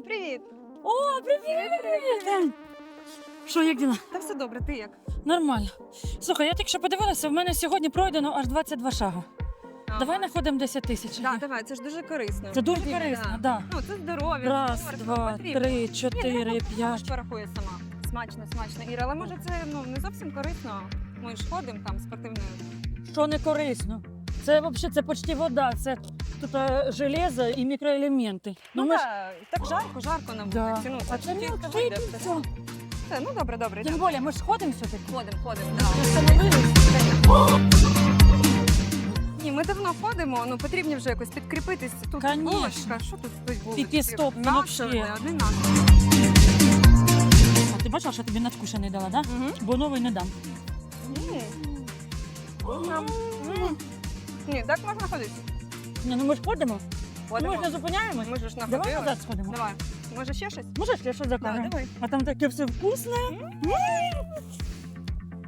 О, привіт! О, привіт! Що, як діла? Та все добре, ти як? Нормально. Слухай, я тільки що подивилася, в мене сьогодні пройдено аж 22 шага. Давай знаходимо 10 тисяч. Да, давай, це ж дуже корисно. Це дуже корисно, да. да. Ну, це здоров'я. Раз, спорт, два, потрібно. три, чотири, п'ять. ж порахую сама. Смачно, смачно. Іра, але може це ну, не зовсім корисно. Ми ж ходимо там спортивною. Що не корисно? Це взагалі це почти вода, це тут е, железо і мікроелементи. Ну, ми ж- да, так жарко, жарко на Да. вулиці. Ну, А це тільки не вийде вийде все. Все, ну добре, добре. Тим більше, ми ж ходимо все-таки. Ходимо, ходимо, да. Ні, ми давно ходимо, ну потрібно вже якось підкріпитись. Тут Конечно. булочка, що тут стоїть булочки? Піпі-стоп, ну, М'ясо, вообще. не. А ти бачила, що тобі надкушений дала, так? Да? Угу. Бо новий не дам. Ні, так можна ходити. Ні, ну ми ж ходимо. Ходимо. Ми ж не зупиняємось. Ми ж Давай находили. назад сходимо. Давай. Може ще щось? Може, ще що Так, закажемо? давай. А там таке все вкусне.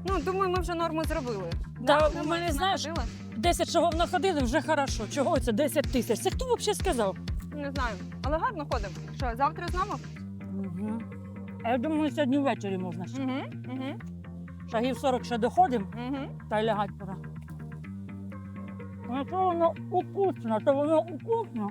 Ну, думаю, ми вже норму зробили. Та Да, ми знаєш, находили? 10 шагов находили, вже хорошо. Чого це 10 тисяч? Це хто взагалі сказав? Не знаю. Але гарно ходимо. Що, завтра знову? Угу. А я думаю, сьогодні ввечері можна ще. Угу. Угу. Шагів 40 ще доходимо, Угу. та й лягати пора. Якщо воно вкусно, то воно вкусно.